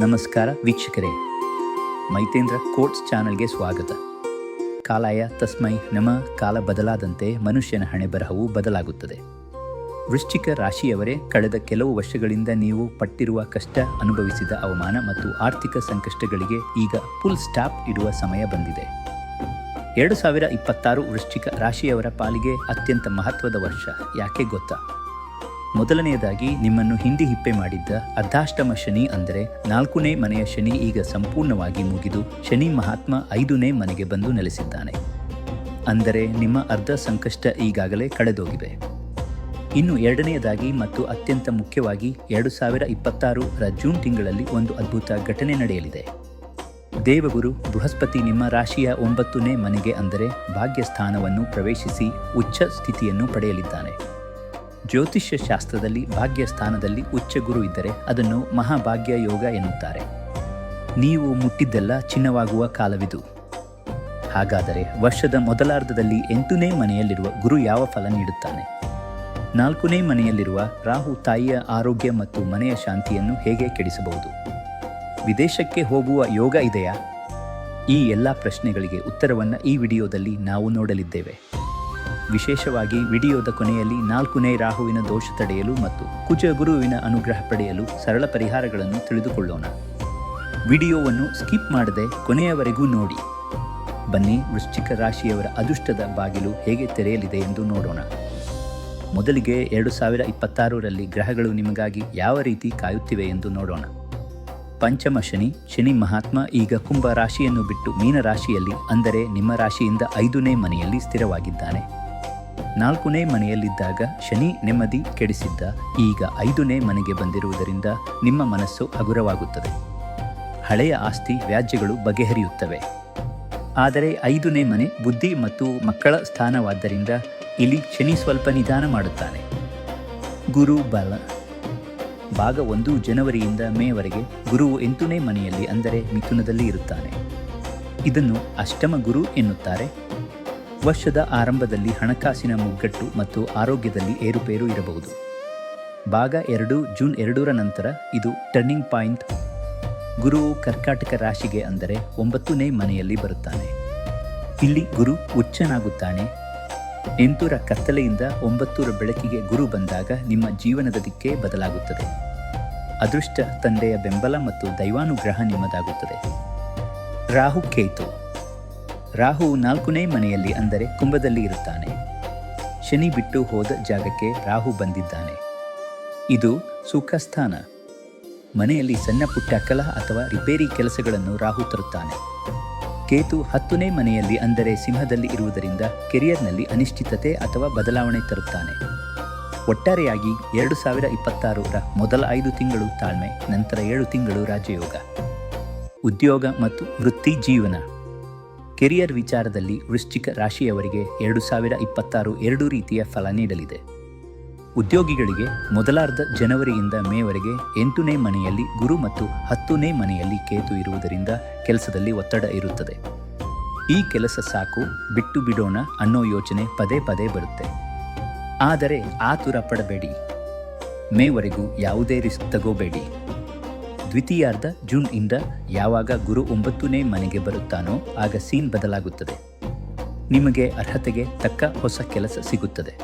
ನಮಸ್ಕಾರ ವೀಕ್ಷಕರೇ. ಮೈತೇಂದ್ರ ಕೋಟ್ಸ್ ಚಾನಲ್ಗೆ ಸ್ವಾಗತ. ಕಾಲಾಯ ತಸ್ಮೈ ನಮ, ಕಾಲ ಬದಲಾದಂತೆ ಮನುಷ್ಯನ ಹಣೆ ಬರಹವು ಬದಲಾಗುತ್ತದೆ. ವೃಶ್ಚಿಕ ರಾಶಿಯವರೇ, ಕಳೆದ ಕೆಲವು ವರ್ಷಗಳಿಂದ ನೀವು ಪಟ್ಟಿರುವ ಕಷ್ಟ ಅನುಭವಿಸಿದ ಅವಮಾನ ಮತ್ತು ಆರ್ಥಿಕ ಸಂಕಷ್ಟಗಳಿಗೆ ಈಗ ಫುಲ್ ಸ್ಟಾಪ್ ಇಡುವ ಸಮಯ ಬಂದಿದೆ. ಎರಡು ಸಾವಿರ ಇಪ್ಪತ್ತಾರು ವೃಶ್ಚಿಕ ರಾಶಿಯವರ ಪಾಲಿಗೆ ಅತ್ಯಂತ ಮಹತ್ವದ ವರ್ಷ, ಯಾಕೆ ಗೊತ್ತಾ? ಮೊದಲನೆಯದಾಗಿ ನಿಮ್ಮನ್ನು ಹಿಂದಿ ಹಿಪ್ಪೆ ಮಾಡಿದ್ದ ಅರ್ಧಾಷ್ಟಮ ಶನಿ ಅಂದರೆ ನಾಲ್ಕನೇ ಮನೆಯ ಶನಿ ಈಗ ಸಂಪೂರ್ಣವಾಗಿ ಮುಗಿದು ಶನಿ ಮಹಾತ್ಮ ಐದನೇ ಮನೆಗೆ ಬಂದು ನೆಲೆಸಿದ್ದಾನೆ. ಅಂದರೆ ನಿಮ್ಮ ಅರ್ಧ ಸಂಕಷ್ಟ ಈಗಾಗಲೇ ಕಳೆದೋಗಿವೆ. ಇನ್ನು ಎರಡನೆಯದಾಗಿ ಮತ್ತು ಅತ್ಯಂತ ಮುಖ್ಯವಾಗಿ ಎರಡು ಸಾವಿರ ಇಪ್ಪತ್ತಾರರ ಜೂನ್ ತಿಂಗಳಲ್ಲಿ ಒಂದು ಅದ್ಭುತ ಘಟನೆ ನಡೆಯಲಿದೆ. ದೇವಗುರು ಬೃಹಸ್ಪತಿ ನಿಮ್ಮ ರಾಶಿಯ ಒಂಬತ್ತನೇ ಮನೆಗೆ ಅಂದರೆ ಭಾಗ್ಯಸ್ಥಾನವನ್ನು ಪ್ರವೇಶಿಸಿ ಉಚ್ಚ ಸ್ಥಿತಿಯನ್ನು ಪಡೆಯಲಿದ್ದಾನೆ. ಜ್ಯೋತಿಷ್ಯ ಶಾಸ್ತ್ರದಲ್ಲಿ ಭಾಗ್ಯ ಸ್ಥಾನದಲ್ಲಿ ಉಚ್ಚ ಗುರು ಇದ್ದರೆ ಅದನ್ನು ಮಹಾಭಾಗ್ಯ ಯೋಗ ಎನ್ನುತ್ತಾರೆ. ನೀವು ಮುಟ್ಟಿದ್ದೆಲ್ಲ ಚಿನ್ನವಾಗುವ ಕಾಲವಿದು. ಹಾಗಾದರೆ ವರ್ಷದ ಮೊದಲಾರ್ಧದಲ್ಲಿ ಎಂಟನೇ ಮನೆಯಲ್ಲಿರುವ ಗುರು ಯಾವ ಫಲ ನೀಡುತ್ತಾನೆ? ನಾಲ್ಕನೇ ಮನೆಯಲ್ಲಿರುವ ರಾಹು ತಾಯಿಯ ಆರೋಗ್ಯ ಮತ್ತು ಮನೆಯ ಶಾಂತಿಯನ್ನು ಹೇಗೆ ಕೆಡಿಸಬಹುದು? ವಿದೇಶಕ್ಕೆ ಹೋಗುವ ಯೋಗ ಇದೆಯಾ? ಈ ಎಲ್ಲ ಪ್ರಶ್ನೆಗಳಿಗೆ ಉತ್ತರವನ್ನು ಈ ವಿಡಿಯೋದಲ್ಲಿ ನಾವು ನೋಡಲಿದ್ದೇವೆ. ವಿಶೇಷವಾಗಿ ವಿಡಿಯೋದ ಕೊನೆಯಲ್ಲಿ ನಾಲ್ಕನೇ ರಾಹುವಿನ ದೋಷ ತಡೆಯಲು ಮತ್ತು ಕುಜ ಗುರುವಿನ ಅನುಗ್ರಹ ಪಡೆಯಲು ಸರಳ ಪರಿಹಾರಗಳನ್ನು ತಿಳಿದುಕೊಳ್ಳೋಣ. ವಿಡಿಯೋವನ್ನು ಸ್ಕಿಪ್ ಮಾಡದೆ ಕೊನೆಯವರೆಗೂ ನೋಡಿ. ಬನ್ನಿ, ವೃಶ್ಚಿಕ ರಾಶಿಯವರ ಅದೃಷ್ಟದ ಬಾಗಿಲು ಹೇಗೆ ತೆರೆಯಲಿದೆ ಎಂದು ನೋಡೋಣ. ಮೊದಲಿಗೆ ಎರಡು ಸಾವಿರ ಇಪ್ಪತ್ತಾರರಲ್ಲಿ ಗ್ರಹಗಳು ನಿಮಗಾಗಿ ಯಾವ ರೀತಿ ಕಾಯುತ್ತಿವೆ ಎಂದು ನೋಡೋಣ. ಪಂಚಮ ಶನಿ ಶನಿ ಮಹಾತ್ಮ ಈಗ ಕುಂಭ ರಾಶಿಯನ್ನು ಬಿಟ್ಟು ಮೀನ ರಾಶಿಯಲ್ಲಿ ಅಂದರೆ ನಿಮ್ಮ ರಾಶಿಯಿಂದ ಐದನೇ ಮನೆಯಲ್ಲಿ ಸ್ಥಿರವಾಗಿದ್ದಾನೆ. ನಾಲ್ಕನೇ ಮನೆಯಲ್ಲಿದ್ದಾಗ ಶನಿ ನೆಮ್ಮದಿ ಕೆಡಿಸಿದ್ದ. ಈಗ ಐದನೇ ಮನೆಗೆ ಬಂದಿರುವುದರಿಂದ ನಿಮ್ಮ ಮನಸ್ಸು ಹಗುರವಾಗುತ್ತದೆ. ಹಳೆಯ ಆಸ್ತಿ ವ್ಯಾಜ್ಯಗಳು ಬಗೆಹರಿಯುತ್ತವೆ. ಆದರೆ ಐದನೇ ಮನೆ ಬುದ್ಧಿ ಮತ್ತು ಮಕ್ಕಳ ಸ್ಥಾನವಾದ್ದರಿಂದ ಇಲ್ಲಿ ಶನಿ ಸ್ವಲ್ಪ ನಿಧಾನ ಮಾಡುತ್ತಾನೆ. ಗುರು ಬಲ. ಭಾಗ ಒಂದು ಜನವರಿಯಿಂದ ಮೇವರೆಗೆ ಗುರುವು ಎಂಟನೇ ಮನೆಯಲ್ಲಿ ಅಂದರೆ ಮಿಥುನದಲ್ಲಿ ಇರುತ್ತಾನೆ. ಇದನ್ನು ಅಷ್ಟಮ ಗುರು ಎನ್ನುತ್ತಾರೆ. ವರ್ಷದ ಆರಂಭದಲ್ಲಿ ಹಣಕಾಸಿನ ಮುಗ್ಗಟ್ಟು ಮತ್ತು ಆರೋಗ್ಯದಲ್ಲಿ ಏರುಪೇರು ಇರಬಹುದು. ಭಾಗ ಎರಡು, ಜೂನ್ ಎರಡರ ನಂತರ ಇದು ಟರ್ನಿಂಗ್ ಪಾಯಿಂಟ್ ಗುರುವು ಕರ್ಕಾಟಕ ರಾಶಿಗೆ ಅಂದರೆ ಒಂಬತ್ತನೇ ಮನೆಯಲ್ಲಿ ಬರುತ್ತಾನೆ. ಇಲ್ಲಿ ಗುರು ಉಚ್ಚನಾಗುತ್ತಾನೆ ಎಂಟೂರ ಕತ್ತಲೆಯಿಂದ ಒಂಬತ್ತೂರ ಬೆಳಕಿಗೆ ಗುರು ಬಂದಾಗ ನಿಮ್ಮ ಜೀವನದ ದಿಕ್ಕೇ ಬದಲಾಗುತ್ತದೆ. ಅದೃಷ್ಟ ತಂದೆಯ ಬೆಂಬಲ ಮತ್ತು ದೈವಾನುಗ್ರಹ ನಿಮ್ಮದಾಗುತ್ತದೆ. ರಾಹು ರಾಹು ನಾಲ್ಕನೇ ಮನೆಯಲ್ಲಿ ಅಂದರೆ ಕುಂಭದಲ್ಲಿ ಇರುತ್ತಾನೆ. ಶನಿ ಬಿಟ್ಟು ಹೋದ ಜಾಗಕ್ಕೆ ರಾಹು ಬಂದಿದ್ದಾನೆ. ಇದು ಸುಖಸ್ಥಾನ. ಮನೆಯಲ್ಲಿ ಸಣ್ಣ ಪುಟ್ಟ ಕಲಹ ಅಥವಾ ರಿಪೇರಿ ಕೆಲಸಗಳನ್ನು ರಾಹು ತರುತ್ತಾನೆ. ಕೇತು ಹತ್ತನೇ ಮನೆಯಲ್ಲಿ ಅಂದರೆ ಸಿಂಹದಲ್ಲಿ ಇರುವುದರಿಂದ ಕೆರಿಯರ್ನಲ್ಲಿ ಅನಿಶ್ಚಿತತೆ ಅಥವಾ ಬದಲಾವಣೆ ತರುತ್ತಾನೆ. ಒಟ್ಟಾರೆಯಾಗಿ ಎರಡು ಸಾವಿರ ಇಪ್ಪತ್ತಾರರ ಮೊದಲ ಐದು ತಿಂಗಳು ತಾಳ್ಮೆ, ನಂತರ ಏಳು ತಿಂಗಳು ರಾಜಯೋಗ. ಉದ್ಯೋಗ ಮತ್ತು ವೃತ್ತಿ ಜೀವನ. ಕೆರಿಯರ್ ವಿಚಾರದಲ್ಲಿ ವೃಶ್ಚಿಕ ರಾಶಿಯವರಿಗೆ ಎರಡು ಸಾವಿರ ಇಪ್ಪತ್ತಾರು ಎರಡು ರೀತಿಯ ಫಲ ನೀಡಲಿದೆ. ಉದ್ಯೋಗಿಗಳಿಗೆ ಮೊದಲಾರ್ಧ ಜನವರಿಯಿಂದ ಮೇವರೆಗೆ ಎಂಟನೇ ಮನೆಯಲ್ಲಿ ಗುರು ಮತ್ತು ಹತ್ತನೇ ಮನೆಯಲ್ಲಿ ಕೇತು ಇರುವುದರಿಂದ ಕೆಲಸದಲ್ಲಿ ಒತ್ತಡ ಇರುತ್ತದೆ. ಈ ಕೆಲಸ ಸಾಕು, ಬಿಟ್ಟು ಬಿಡೋಣ ಅನ್ನೋ ಯೋಚನೆ ಪದೇ ಪದೇ ಬರುತ್ತೆ. ಆದರೆ ಆತುರ ಪಡಬೇಡಿ. ಮೇವರೆಗೂ ಯಾವುದೇ ರಿಸ್ಕ್ ತಗೋಬೇಡಿ. ದ್ವಿತೀಯಾರ್ಧ ಜೂನ್ ಇಂದ ಯಾವಾಗ ಗುರು ಒಂಬತ್ತನೇ ಮನೆಗೆ ಬರುತ್ತಾನೋ ಆಗ ಸೀನ್ ಬದಲಾಗುತ್ತದೆ. ನಿಮಗೆ ಅರ್ಹತೆಗೆ ತಕ್ಕ ಹೊಸ ಕೆಲಸ ಸಿಗುತ್ತದೆ.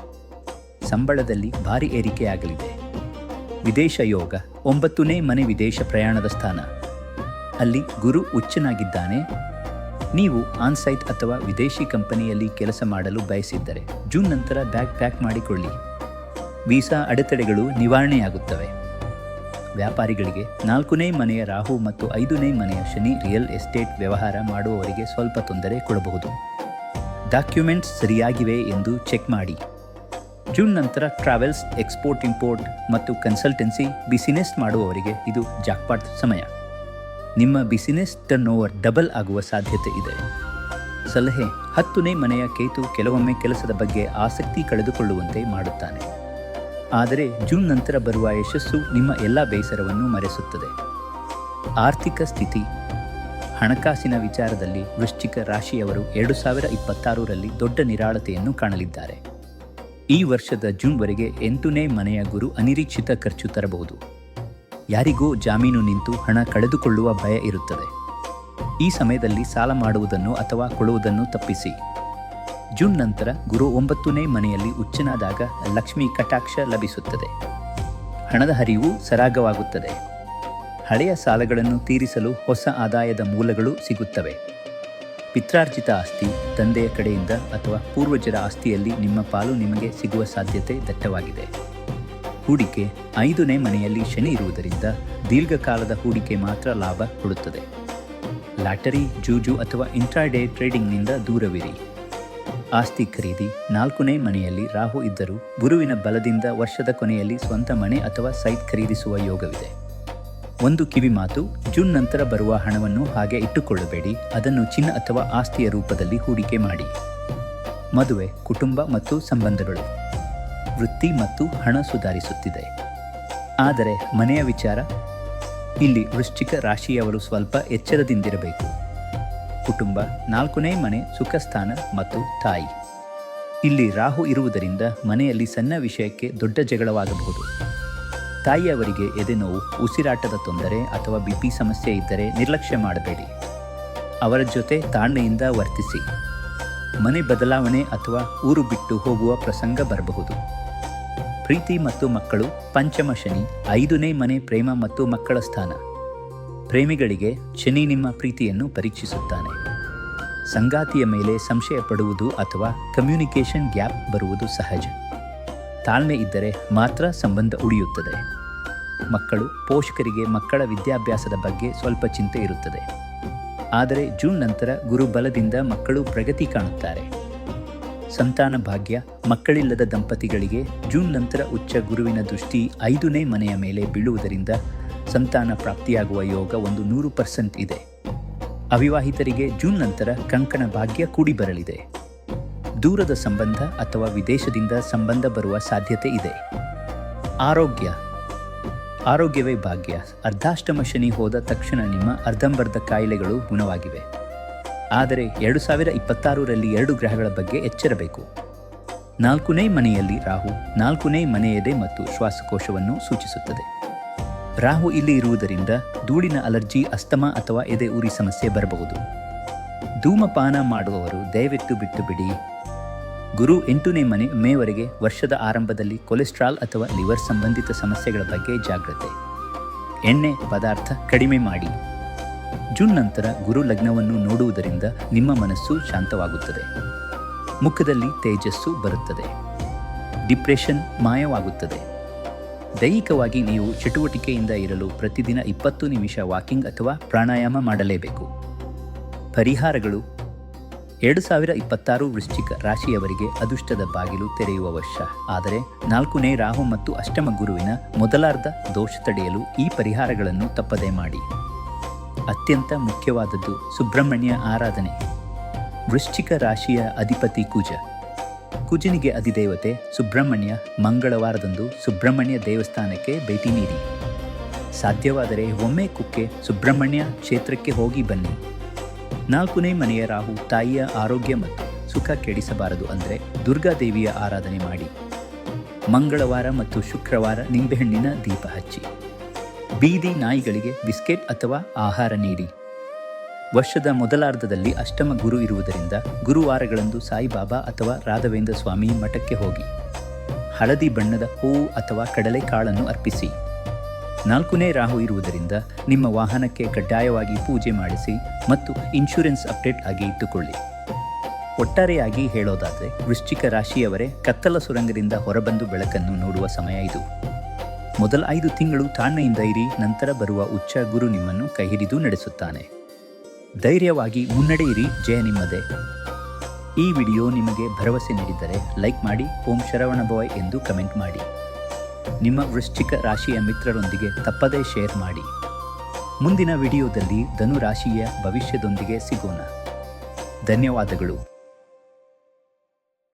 ಸಂಬಳದಲ್ಲಿ ಭಾರಿ ಏರಿಕೆಯಾಗಲಿದೆ. ವಿದೇಶ ಯೋಗ, ಒಂಬತ್ತನೇ ಮನೆ ವಿದೇಶ ಪ್ರಯಾಣದ ಸ್ಥಾನ. ಅಲ್ಲಿ ಗುರು ಉಚ್ಚನಾಗಿದ್ದಾನೆ ನೀವು ಆನ್ಸೈಟ್ ಅಥವಾ ವಿದೇಶಿ ಕಂಪನಿಯಲ್ಲಿ ಕೆಲಸ ಮಾಡಲು ಬಯಸಿದ್ದರೆ ಜೂನ್ ನಂತರ ಬ್ಯಾಗ್ ಪ್ಯಾಕ್ ಮಾಡಿಕೊಳ್ಳಿ. ವೀಸಾ ಅಡೆತಡೆಗಳು ನಿವಾರಣೆಯಾಗುತ್ತವೆ. ವ್ಯಾಪಾರಿಗಳಿಗೆ ನಾಲ್ಕನೇ ಮನೆಯ ರಾಹು ಮತ್ತು ಐದನೇ ಮನೆಯ ಶನಿ ರಿಯಲ್ ಎಸ್ಟೇಟ್ ವ್ಯವಹಾರ ಮಾಡುವವರಿಗೆ ಸ್ವಲ್ಪ ತೊಂದರೆ ಕೊಡಬಹುದು. ಡಾಕ್ಯುಮೆಂಟ್ಸ್ ಸರಿಯಾಗಿವೆ ಎಂದು ಚೆಕ್ ಮಾಡಿ. ಜೂನ್ ನಂತರ ಟ್ರಾವೆಲ್ಸ್, ಎಕ್ಸ್ಪೋರ್ಟ್, ಇಂಪೋರ್ಟ್ ಮತ್ತು ಕನ್ಸಲ್ಟೆನ್ಸಿ ಬಿಸಿನೆಸ್ ಮಾಡುವವರಿಗೆ ಇದು ಜಾಕ್ಪಾಟ್ ಸಮಯ. ನಿಮ್ಮ ಬಿಸಿನೆಸ್ ಟರ್ನ್ ಓವರ್ ಡಬಲ್ ಆಗುವ ಸಾಧ್ಯತೆ ಇದೆ. ಸಲಹೆ, ಹತ್ತನೇ ಮನೆಯ ಕೇತು ಕೆಲವೊಮ್ಮೆ ಕೆಲಸದ ಬಗ್ಗೆ ಆಸಕ್ತಿ ಕಳೆದುಕೊಳ್ಳುವಂತೆ ಮಾಡುತ್ತಾನೆ. ಆದರೆ ಜೂನ್ ನಂತರ ಬರುವ ಯಶಸ್ಸು ನಿಮ್ಮ ಎಲ್ಲ ಬೇಸರವನ್ನು ಮರೆಸುತ್ತದೆ. ಆರ್ಥಿಕ ಸ್ಥಿತಿ. ಹಣಕಾಸಿನ ವಿಚಾರದಲ್ಲಿ ವೃಶ್ಚಿಕ ರಾಶಿಯವರು ಎರಡು ಸಾವಿರ ಇಪ್ಪತ್ತಾರರಲ್ಲಿ ದೊಡ್ಡ ನಿರಾಳತೆಯನ್ನು ಕಾಣಲಿದ್ದಾರೆ. ಈ ವರ್ಷದ ಜೂನ್ವರೆಗೆ ಎಂಟನೇ ಮನೆಯ ಗುರು ಅನಿರೀಕ್ಷಿತ ಖರ್ಚು ತರಬಹುದು. ಯಾರಿಗೋ ಜಾಮೀನು ನಿಂತು ಹಣ ಕಳೆದುಕೊಳ್ಳುವ ಭಯ ಇರುತ್ತದೆ. ಈ ಸಮಯದಲ್ಲಿ ಸಾಲ ಮಾಡುವುದನ್ನು ಅಥವಾ ಕೊಡುವುದನ್ನು ತಪ್ಪಿಸಿ. ಜೂನ್ ನಂತರ ಗುರು ಒಂಬತ್ತನೇ ಮನೆಯಲ್ಲಿ ಉಚ್ಚನಾದಾಗ ಲಕ್ಷ್ಮಿ ಕಟಾಕ್ಷ ಲಭಿಸುತ್ತದೆ. ಹಣದ ಹರಿವು ಸರಾಗವಾಗುತ್ತದೆ. ಹಳೆಯ ಸಾಲಗಳನ್ನು ತೀರಿಸಲು ಹೊಸ ಆದಾಯದ ಮೂಲಗಳು ಸಿಗುತ್ತವೆ. ಪಿತ್ರಾರ್ಜಿತ ಆಸ್ತಿ ತಂದೆಯ ಕಡೆಯಿಂದ ಅಥವಾ ಪೂರ್ವಜರ ಆಸ್ತಿಯಲ್ಲಿ ನಿಮ್ಮ ಪಾಲು ನಿಮಗೆ ಸಿಗುವ ಸಾಧ್ಯತೆ ದಟ್ಟವಾಗಿದೆ. ಹೂಡಿಕೆ, ಐದನೇ ಮನೆಯಲ್ಲಿ ಶನಿ ಇರುವುದರಿಂದ ದೀರ್ಘಕಾಲದ ಹೂಡಿಕೆ ಮಾತ್ರ ಲಾಭ ಕೊಡುತ್ತದೆ. ಲಾಟರಿ, ಜೂಜು ಅಥವಾ ಇಂಟ್ರಾಡೇ ಟ್ರೇಡಿಂಗ್ನಿಂದ ದೂರವಿರಿ. ಆಸ್ತಿ ಖರೀದಿ ನಾಲ್ಕನೇ ಮನೆಯಲ್ಲಿ ರಾಹು ಇದ್ದರೂ ಗುರುವಿನ ಬಲದಿಂದ ವರ್ಷದ ಕೊನೆಯಲ್ಲಿ ಸ್ವಂತ ಮನೆ ಅಥವಾ ಸೈಟ್ ಖರೀದಿಸುವ ಯೋಗವಿದೆ. ಒಂದು ಕಿವಿ ಮಾತು, ಜೂನ್ ನಂತರ ಬರುವ ಹಣವನ್ನು ಹಾಗೆ ಇಟ್ಟುಕೊಳ್ಳಬೇಡಿ, ಅದನ್ನು ಚಿನ್ನ ಅಥವಾ ಆಸ್ತಿಯ ರೂಪದಲ್ಲಿ ಹೂಡಿಕೆ ಮಾಡಿ. ಮದುವೆ, ಕುಟುಂಬ ಮತ್ತು ಸಂಬಂಧಗಳು. ವೃತ್ತಿ ಮತ್ತು ಹಣ ಸುಧಾರಿಸುತ್ತಿದೆ. ಆದರೆ ಮನೆಯ ವಿಚಾರ? ಇಲ್ಲಿ ವೃಶ್ಚಿಕ ರಾಶಿಯವರು ಸ್ವಲ್ಪ ಎಚ್ಚರದಿಂದಿರಬೇಕು. ಕುಟುಂಬ, ನಾಲ್ಕನೇ ಮನೆ, ಸುಖಸ್ಥಾನ ಮತ್ತು ತಾಯಿ. ಇಲ್ಲಿ ರಾಹು ಇರುವುದರಿಂದ ಮನೆಯಲ್ಲಿ ಸಣ್ಣ ವಿಷಯಕ್ಕೆ ದೊಡ್ಡ ಜಗಳವಾಗಬಹುದು. ತಾಯಿಯವರಿಗೆ ಎದೆನೋವು ಉಸಿರಾಟದ ತೊಂದರೆ ಅಥವಾ ಬಿಪಿ ಸಮಸ್ಯೆ ಇದ್ದರೆ ನಿರ್ಲಕ್ಷ್ಯ ಮಾಡಬೇಡಿ. ಅವರ ಜೊತೆ ತಾಳ್ಮೆಯಿಂದ ವರ್ತಿಸಿ. ಮನೆ ಬದಲಾವಣೆ ಅಥವಾ ಊರು ಬಿಟ್ಟು ಹೋಗುವ ಪ್ರಸಂಗ ಬರಬಹುದು. ಪ್ರೀತಿ ಮತ್ತು ಮಕ್ಕಳು, ಪಂಚಮ ಶನಿ, ಐದನೇ ಮನೆ ಪ್ರೇಮ ಮತ್ತು ಮಕ್ಕಳ ಸ್ಥಾನ. ಪ್ರೇಮಿಗಳಿಗೆ ಶನಿ ನಿಮ್ಮ ಪ್ರೀತಿಯನ್ನು ಪರೀಕ್ಷಿಸುತ್ತಾನೆ. ಸಂಗಾತಿಯ ಮೇಲೆ ಸಂಶಯ ಪಡುವುದು ಅಥವಾ ಕಮ್ಯುನಿಕೇಷನ್ ಗ್ಯಾಪ್ ಬರುವುದು ಸಹಜ. ತಾಳ್ಮೆ ಇದ್ದರೆ ಮಾತ್ರ ಸಂಬಂಧ ಉಳಿಯುತ್ತದೆ. ಮಕ್ಕಳು ಪೋಷಕರಿಗೆ ಮಕ್ಕಳ ವಿದ್ಯಾಭ್ಯಾಸದ ಬಗ್ಗೆ ಸ್ವಲ್ಪ ಚಿಂತೆ ಇರುತ್ತದೆ. ಆದರೆ ಜೂನ್ ನಂತರ ಗುರುಬಲದಿಂದ ಮಕ್ಕಳು ಪ್ರಗತಿ ಕಾಣುತ್ತಾರೆ. ಸಂತಾನ ಭಾಗ್ಯ ಮಕ್ಕಳಿಲ್ಲದ ದಂಪತಿಗಳಿಗೆ ಜೂನ್ ನಂತರ ಉಚ್ಚ ಗುರುವಿನ ದೃಷ್ಟಿ ಐದನೇ ಮನೆಯ ಮೇಲೆ ಬೀಳುವುದರಿಂದ ಸಂತಾನ ಪ್ರಾಪ್ತಿಯಾಗುವ ಯೋಗ ಒಂದು ನೂರು ಪರ್ಸೆಂಟ್ ಇದೆ. ಅವಿವಾಹಿತರಿಗೆ ಜೂನ್ ನಂತರ ಕಂಕಣ ಭಾಗ್ಯ ಕೂಡಿ ಬರಲಿದೆ. ದೂರದ ಸಂಬಂಧ ಅಥವಾ ವಿದೇಶದಿಂದ ಸಂಬಂಧ ಬರುವ ಸಾಧ್ಯತೆ ಇದೆ. ಆರೋಗ್ಯ. ಆರೋಗ್ಯವೇ ಭಾಗ್ಯ. ಅರ್ಧಾಷ್ಟಮ ಶನಿ ಹೋದ ತಕ್ಷಣ ನಿಮ್ಮ ಅರ್ಧಂಬರ್ಧ ಕಾಯಿಲೆಗಳು ಗುಣವಾಗಿವೆ. ಆದರೆ ಎರಡು ಸಾವಿರ ಇಪ್ಪತ್ತಾರರಲ್ಲಿ ಎರಡು ಗ್ರಹಗಳ ಬಗ್ಗೆ ಎಚ್ಚರಬೇಕು. ನಾಲ್ಕನೇ ಮನೆಯಲ್ಲಿ ರಾಹು, ನಾಲ್ಕನೇ ಮನೆಯದೆ ಮತ್ತು ಶ್ವಾಸಕೋಶವನ್ನು ಸೂಚಿಸುತ್ತದೆ. ರಾಹು ಇಲ್ಲಿ ಇರುವುದರಿಂದ ಧೂಳಿನ ಅಲರ್ಜಿ, ಅಸ್ತಮಾ ಅಥವಾ ಎದೆ ಉರಿ ಸಮಸ್ಯೆ ಬರಬಹುದು. ಧೂಮಪಾನ ಮಾಡುವವರು ದಯವಿಟ್ಟು ಬಿಟ್ಟು ಬಿಡಿ ಗುರು ಎಂಟನೇ ಮನೆ ಮೇವರೆಗೆ ವರ್ಷದ ಆರಂಭದಲ್ಲಿ ಕೊಲೆಸ್ಟ್ರಾಲ್ ಅಥವಾ ಲಿವರ್ ಸಂಬಂಧಿತ ಸಮಸ್ಯೆಗಳ ಬಗ್ಗೆ ಜಾಗ್ರತೆ. ಎಣ್ಣೆ, ಪದಾರ್ಥ ಕಡಿಮೆ ಮಾಡಿ. ಜೂನ್ ನಂತರ ಗುರು ಲಗ್ನವನ್ನು ನೋಡುವುದರಿಂದ ನಿಮ್ಮ ಮನಸ್ಸು ಶಾಂತವಾಗುತ್ತದೆ. ಮುಖದಲ್ಲಿ ತೇಜಸ್ಸು ಬರುತ್ತದೆ. ಡಿಪ್ರೆಷನ್ ಮಾಯವಾಗುತ್ತದೆ. ದೈಹಿಕವಾಗಿ ನೀವು ಚಟುವಟಿಕೆಯಿಂದ ಇರಲು ಪ್ರತಿದಿನ ಇಪ್ಪತ್ತು ನಿಮಿಷ ವಾಕಿಂಗ್ ಅಥವಾ ಪ್ರಾಣಾಯಾಮ ಮಾಡಲೇಬೇಕು. ಪರಿಹಾರಗಳು, ಎರಡು ಸಾವಿರ ಇಪ್ಪತ್ತಾರು ವೃಶ್ಚಿಕ ರಾಶಿಯವರಿಗೆ ಅದೃಷ್ಟದ ಬಾಗಿಲು ತೆರೆಯುವ ವರ್ಷ. ಆದರೆ ನಾಲ್ಕನೇ ರಾಹು ಮತ್ತು ಅಷ್ಟಮ ಗುರುವಿನ ಮೊದಲಾರ್ಧ ದೋಷ ತಡೆಯಲು ಈ ಪರಿಹಾರಗಳನ್ನು ತಪ್ಪದೇ ಮಾಡಿ. ಅತ್ಯಂತ ಮುಖ್ಯವಾದದ್ದು ಸುಬ್ರಹ್ಮಣ್ಯ ಆರಾಧನೆ. ವೃಶ್ಚಿಕ ರಾಶಿಯ ಅಧಿಪತಿ ಕುಜ. ಕುಜನಿಗೆ ಅಧಿದೇವತೆ ಸುಬ್ರಹ್ಮಣ್ಯ ಮಂಗಳವಾರದಂದು ಸುಬ್ರಹ್ಮಣ್ಯ ದೇವಸ್ಥಾನಕ್ಕೆ ಭೇಟಿ ನೀಡಿ. ಸಾಧ್ಯವಾದರೆ ಒಮ್ಮೆ ಕುಕ್ಕೆ ಸುಬ್ರಹ್ಮಣ್ಯ ಕ್ಷೇತ್ರಕ್ಕೆ ಹೋಗಿ ಬನ್ನಿ. ನಾಲ್ಕನೇ ಮನೆಯ ರಾಹು ತಾಯಿಯ ಆರೋಗ್ಯ ಮತ್ತು ಸುಖ ಕೆಡಿಸಬಾರದು ಅಂದರೆ ದುರ್ಗಾದೇವಿಯ ಆರಾಧನೆ ಮಾಡಿ. ಮಂಗಳವಾರ ಮತ್ತು ಶುಕ್ರವಾರ ನಿಂಬೆಹಣ್ಣಿನ ದೀಪ ಹಚ್ಚಿ. ಬೀದಿ ನಾಯಿಗಳಿಗೆ ಬಿಸ್ಕೆಟ್ ಅಥವಾ ಆಹಾರ ನೀಡಿ. ವರ್ಷದ ಮೊದಲಾರ್ಧದಲ್ಲಿ ಅಷ್ಟಮ ಗುರು ಇರುವುದರಿಂದ ಗುರುವಾರಗಳಂದು ಸಾಯಿಬಾಬಾ ಅಥವಾ ರಾಘವೇಂದ್ರ ಸ್ವಾಮಿ ಮಠಕ್ಕೆ ಹೋಗಿ, ಹಳದಿ ಬಣ್ಣದ ಹೂವು ಅಥವಾ ಕಡಲೆಕಾಳನ್ನು ಅರ್ಪಿಸಿ. ನಾಲ್ಕನೇ ರಾಹು ಇರುವುದರಿಂದ ನಿಮ್ಮ ವಾಹನಕ್ಕೆ ಕಡ್ಡಾಯವಾಗಿ ಪೂಜೆ ಮಾಡಿಸಿ ಮತ್ತು ಇನ್ಶೂರೆನ್ಸ್ ಅಪ್ಡೇಟ್ ಆಗಿ ಇಟ್ಟುಕೊಳ್ಳಿ. ಒಟ್ಟಾರೆಯಾಗಿ ಹೇಳೋದಾದರೆ, ವೃಶ್ಚಿಕ ರಾಶಿಯವರೇ, ಕತ್ತಲ ಸುರಂಗದಿಂದ ಹೊರಬಂದು ಬೆಳಕನ್ನು ನೋಡುವ ಸಮಯ ಇದು. ಮೊದಲ ಐದು ತಿಂಗಳು ತಾಳ್ಮೆಯಿಂದ ಇರಿ, ನಂತರ ಬರುವ ಉಚ್ಚ ಗುರು ನಿಮ್ಮನ್ನು ಕೈಹಿಡಿದು ನಡೆಸುತ್ತಾನೆ. ಧೈರ್ಯವಾಗಿ ಮುನ್ನಡೆಯಿರಿ, ಜಯ ನಿಮ್ಮದೇ. ಈ ವಿಡಿಯೋ ನಿಮಗೆ ಭರವಸೆ ನೀಡಿದ್ದರೆ ಲೈಕ್ ಮಾಡಿ, ಓಂ ಶರವಣ ಬಾಯ್ ಎಂದು ಕಮೆಂಟ್ ಮಾಡಿ. ನಿಮ್ಮ ವೃಶ್ಚಿಕ ರಾಶಿಯ ಮಿತ್ರರೊಂದಿಗೆ ತಪ್ಪದೇ ಶೇರ್ ಮಾಡಿ. ಮುಂದಿನ ವಿಡಿಯೋದಲ್ಲಿ ಧನುರಾಶಿಯ ಭವಿಷ್ಯದೊಂದಿಗೆ ಸಿಗೋಣ. ಧನ್ಯವಾದಗಳು.